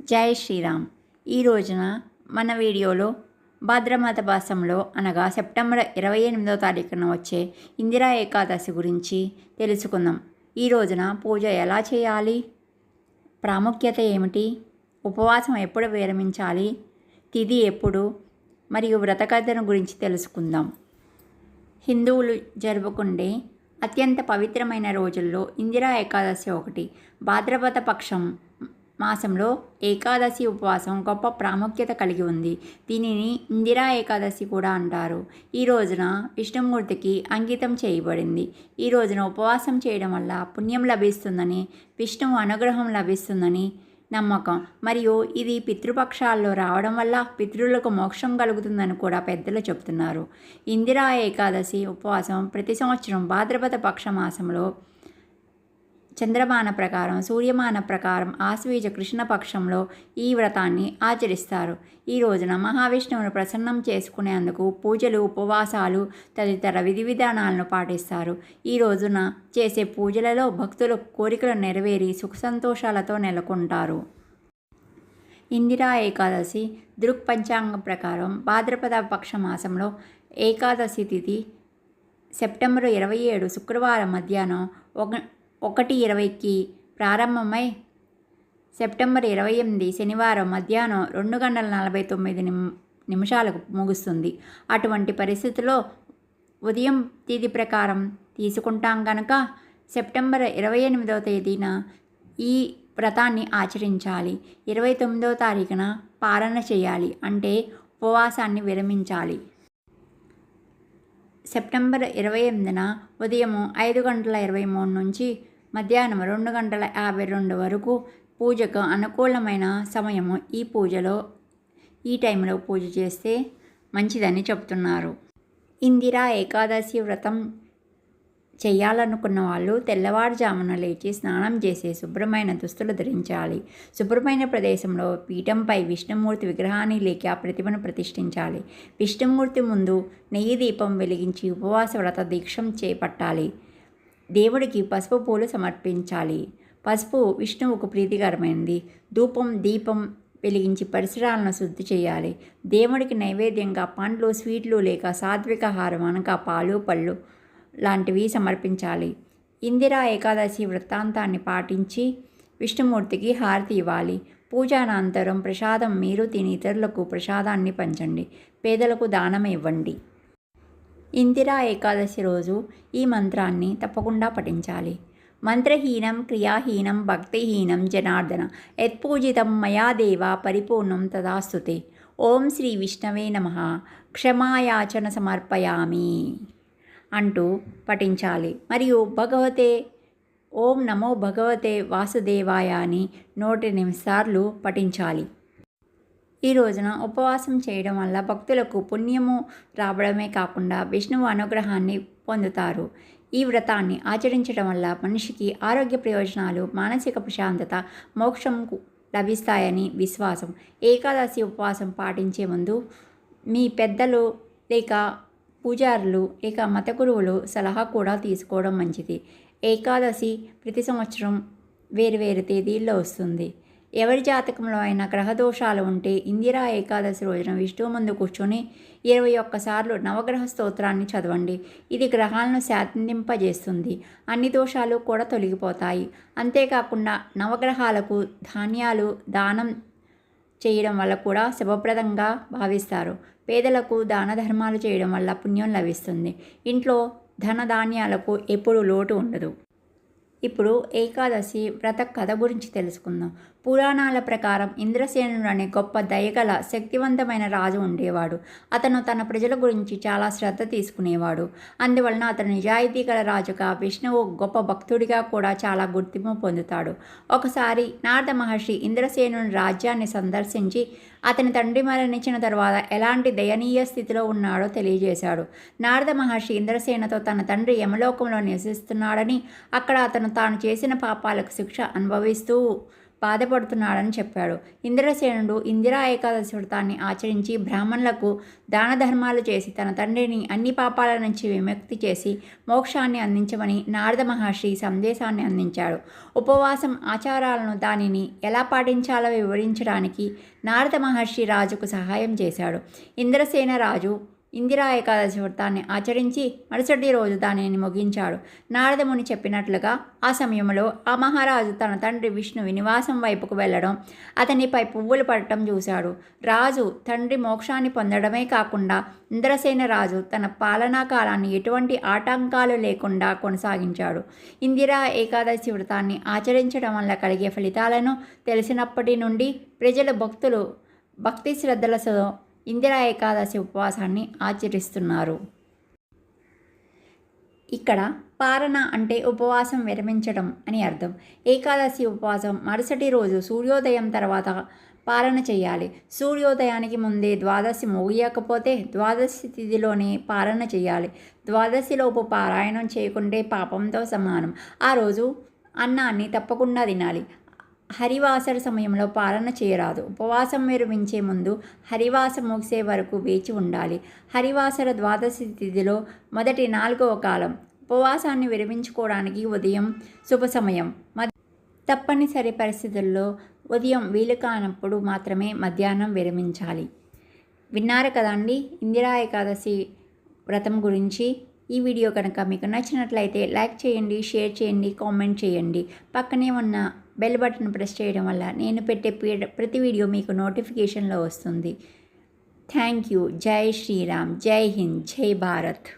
జై శ్రీరామ్. ఈ రోజున మన వీడియోలో భాద్రమాత మాసంలో అనగా సెప్టెంబర్ ఇరవై ఎనిమిదో తారీఖున వచ్చే ఇందిరా ఏకాదశి గురించి తెలుసుకుందాం. ఈ రోజున పూజ ఎలా చేయాలి? ప్రాముఖ్యత ఏమిటి? ఉపవాసం ఎప్పుడు విరమించాలి? తిథి ఎప్పుడు? మరియు వ్రతకథను గురించి తెలుసుకుందాం. హిందువులు జరుపుకుండే అత్యంత పవిత్రమైన రోజుల్లో ఇందిరా ఏకాదశి ఒకటి భాద్రపద పక్షం మాసంలో ఏకాదశి ఉపవాసం గొప్ప ప్రాముఖ్యత కలిగి ఉంది. దీనిని ఇందిరా ఏకాదశి కూడా అంటారు. ఈ రోజున విష్ణుమూర్తికి అంకితం చేయబడింది. ఈ రోజున ఉపవాసం చేయడం వల్ల పుణ్యం లభిస్తుందని విష్ణువు అనుగ్రహం లభిస్తుందని నమ్మకం. మరియు ఇది పితృపక్షాల్లో రావడం వల్ల పితృలకు మోక్షం కలుగుతుందని కూడా పెద్దలు చెబుతున్నారు. ఇందిరా ఏకాదశి ఉపవాసం ప్రతి సంవత్సరం భాద్రపద పక్ష మాసంలో చంద్రమాన ప్రకారం సూర్యమాన ప్రకారం ఆశ్వీజ కృష్ణపక్షంలో ఈ వ్రతాన్ని ఆచరిస్తారు. ఈ రోజున మహావిష్ణువును ప్రసన్నం చేసుకునేందుకు పూజలు ఉపవాసాలు తదితర విధి విధానాలను పాటిస్తారు. ఈ రోజున చేసే పూజలలో భక్తుల కోరికలు నెరవేరి సుఖ సంతోషాలతో నెలకొంటారు. ఇందిరా ఏకాదశి దృక్ పంచాంగం ప్రకారం భాద్రపద పక్ష మాసంలో ఏకాదశి తిథి సెప్టెంబర్ ఇరవై ఏడు శుక్రవారం మధ్యాహ్నం ఒక ఒకటి ఇరవైకి ప్రారంభమై సెప్టెంబర్ ఇరవై ఎనిమిది శనివారం మధ్యాహ్నం రెండు గంటల నలభై తొమ్మిది నిమ్ నిమిషాలకు ముగుస్తుంది. అటువంటి పరిస్థితిలో ఉదయం తేదీ ప్రకారం తీసుకుంటాం కనుక సెప్టెంబర్ ఇరవై ఎనిమిదవ తేదీన ఈ వ్రతాన్ని ఆచరించాలి. ఇరవై తొమ్మిదవ తారీఖున పాలన చేయాలి. అంటే ఉపవాసాన్ని విరమించాలి. సెప్టెంబర్ ఇరవై ఎనిమిదిన ఉదయం ఐదు గంటల ఇరవై మూడు నుంచి మధ్యాహ్నం రెండు గంటల యాభై రెండు వరకు పూజకు అనుకూలమైన సమయము ఈ పూజలో ఈ టైంలో పూజ చేస్తే మంచిదని చెప్తున్నారు. ఇందిరా ఏకాదశి వ్రతం చేయాలనుకున్న వాళ్ళు తెల్లవారుజామున లేచి స్నానం చేసి శుభ్రమైన దుస్తులు ధరించాలి. శుభ్రమైన ప్రదేశంలో పీఠంపై విష్ణుమూర్తి విగ్రహాన్ని లేక ప్రతిమను ప్రతిష్ఠించాలి. విష్ణుమూర్తి ముందు నెయ్యి దీపం వెలిగించి ఉపవాస వ్రత దీక్షం చేపట్టాలి. దేవుడికి పసుపు పూలు సమర్పించాలి. పసుపు విష్ణువుకు ప్రీతికరమైనది. ధూపం దీపం వెలిగించి పరిసరాలను శుద్ధి చేయాలి. దేవుడికి నైవేద్యంగా పండ్లు స్వీట్లు లేక సాత్విక ఆహారం అనగా పాలు పళ్ళు లాంటివి సమర్పించాలి. ఇందిరా ఏకాదశి వృత్తాంతాన్ని పాటించి విష్ణుమూర్తికి హారతి ఇవ్వాలి. పూజానంతరం ప్రసాదం మీరు తిని ఇతరులకు ప్రసాదాన్ని పంచండి. పేదలకు దానం ఇవ్వండి. ఇందిరా ఏకాదశి రోజు ఈ మంత్రాన్ని తప్పకుండా పఠించాలి. మంత్రహీనం క్రియాహీనం భక్తిహీనం జనార్దన యత్పూజితం మయా దేవ పరిపూర్ణం తదాస్తుతే. ఓం శ్రీ విష్ణవే నమ. క్షమాయాచన సమర్పయామి. అంటూ పఠించాలి. మరియు భగవతే ఓం నమో భగవతే వాసుదేవాయ అని నూట ఎనిమిది సార్లు పఠించాలి. ఈ రోజున ఉపవాసం చేయడం వల్ల భక్తులకు పుణ్యము రావడమే కాకుండా విష్ణువు అనుగ్రహాన్ని పొందుతారు. ఈ వ్రతాన్ని ఆచరించడం వల్ల మనిషికి ఆరోగ్య ప్రయోజనాలు మానసిక ప్రశాంతత మోక్షం లభిస్తాయని విశ్వాసం. ఏకాదశి ఉపవాసం పాటించే ముందు మీ పెద్దలు లేక పూజారులు ఇక మత గురువులు సలహా కూడా తీసుకోవడం మంచిది. ఏకాదశి ప్రతి సంవత్సరం వేరు వేరు తేదీల్లో వస్తుంది. ఎవరి జాతకంలో అయినా గ్రహదోషాలు ఉంటే ఇందిరా ఏకాదశి రోజున విష్ణువు ముందు కూర్చొని ఇరవై ఒక్కసార్లు నవగ్రహ స్తోత్రాన్ని చదవండి. ఇది గ్రహాలను శాంతింపజేస్తుంది. అన్ని దోషాలు కూడా తొలగిపోతాయి. అంతేకాకుండా నవగ్రహాలకు ధాన్యాలు దానం చేయడం వల్ల కూడా శుభప్రదంగా భావిస్తారు. పేదలకు దాన ధర్మాలు చేయడం వల్ల పుణ్యం లభిస్తుంది. ఇంట్లో ధన ధాన్యాలకు ఎప్పుడు లోటు ఉండదు. ఇప్పుడు ఏకాదశి వ్రత కథ గురించి తెలుసుకుందాం. పురాణాల ప్రకారం ఇంద్రసేనుడు అనే గొప్ప దయగల శక్తివంతమైన రాజు ఉండేవాడు. అతను తన ప్రజల గురించి చాలా శ్రద్ధ తీసుకునేవాడు. అందువలన అతను నిజాయితీ గల రాజుగా విష్ణువు గొప్ప భక్తుడిగా కూడా చాలా గుర్తింపు పొందుతాడు. ఒకసారి నారద మహర్షి ఇంద్రసేనుని రాజ్యాన్ని సందర్శించి అతని తండ్రి మరణించిన తర్వాత ఎలాంటి దయనీయ స్థితిలో ఉన్నాడో తెలియజేశాడు. నారద మహర్షి ఇంద్రసేనతో తన తండ్రి యమలోకంలో నివసిస్తున్నాడని అక్కడ అతను తాను చేసిన పాపాలకు శిక్ష అనుభవిస్తూ బాధపడుతున్నాడని చెప్పాడు. ఇంద్రసేనుడు ఇందిరా ఏకాదశి వ్రతాన్ని ఆచరించి బ్రాహ్మణులకు దాన ధర్మాలు చేసి తన తండ్రిని అన్ని పాపాల నుంచి విముక్తి చేసి మోక్షాన్ని అందించమని నారద మహర్షి సందేశాన్ని అందించాడు. ఉపవాసం ఆచారాలను దానిని ఎలా పాటించాలో వివరించడానికి నారద మహర్షి రాజుకు సహాయం చేశాడు. ఇంద్రసేన రాజు ఇందిరా ఏకాదశి వ్రతాన్ని ఆచరించి మరుసటి రోజు దానిని ముగించాడు. నారదముని చెప్పినట్లుగా ఆ సమయంలో ఆ మహారాజు తన తండ్రి విష్ణువి నివాసం వైపుకు వెళ్ళడం అతనిపై పువ్వులు పడటం చూశాడు. రాజు తండ్రి మోక్షాన్ని పొందడమే కాకుండా ఇంద్రసేన రాజు తన పాలనా కాలాన్ని ఎటువంటి ఆటంకాలు లేకుండా కొనసాగించాడు. ఇందిరా ఏకాదశి వ్రతాన్ని ఆచరించడం వల్ల కలిగే ఫలితాలను తెలిసినప్పటి నుండి ప్రజల భక్తులు భక్తి శ్రద్ధలతో ఇందిరా ఏకాదశి ఉపవాసాన్ని ఆచరిస్తున్నారు. ఇక్కడ పారణ అంటే ఉపవాసం విరమించడం అని అర్థం. ఏకాదశి ఉపవాసం మరుసటి రోజు సూర్యోదయం తర్వాత పాలన చేయాలి. సూర్యోదయానికి ముందే ద్వాదశి ముగియకపోతే ద్వాదశి తిథిలోనే పాలన చేయాలి. ద్వాదశిలోపు పారాయణం చేయకుంటే పాపంతో సమానం. ఆ రోజు అన్నాన్ని తప్పకుండా తినాలి. హరివాసర సమయంలో పాలన చేయరాదు. ఉపవాసం విరమించే ముందు హరివాసం ముగిసే వరకు వేచి ఉండాలి. హరివాసర ద్వాదశి తిథిలో మొదటి నాలుగవ కాలం. ఉపవాసాన్ని విరమించుకోవడానికి ఉదయం శుభ సమయం. మద్ తప్పనిసరి పరిస్థితుల్లో ఉదయం వీలు కానప్పుడు మాత్రమే మధ్యాహ్నం విరమించాలి. విన్నారు కదండి? ఇందిరా ఏకాదశి వ్రతం గురించి ఈ వీడియో కనుక మీకు నచ్చినట్లయితే లైక్ చేయండి షేర్ చేయండి కామెంట్ చేయండి. పక్కనే ఉన్న బెల్ బటన్ ప్రెస్ చేయడం వల్ల నేను పెట్టే ప్రతి వీడియో మీకు నోటిఫికేషన్లో వస్తుంది. Thank you. జై శ్రీరామ్. జై హింద్. జై భారత్.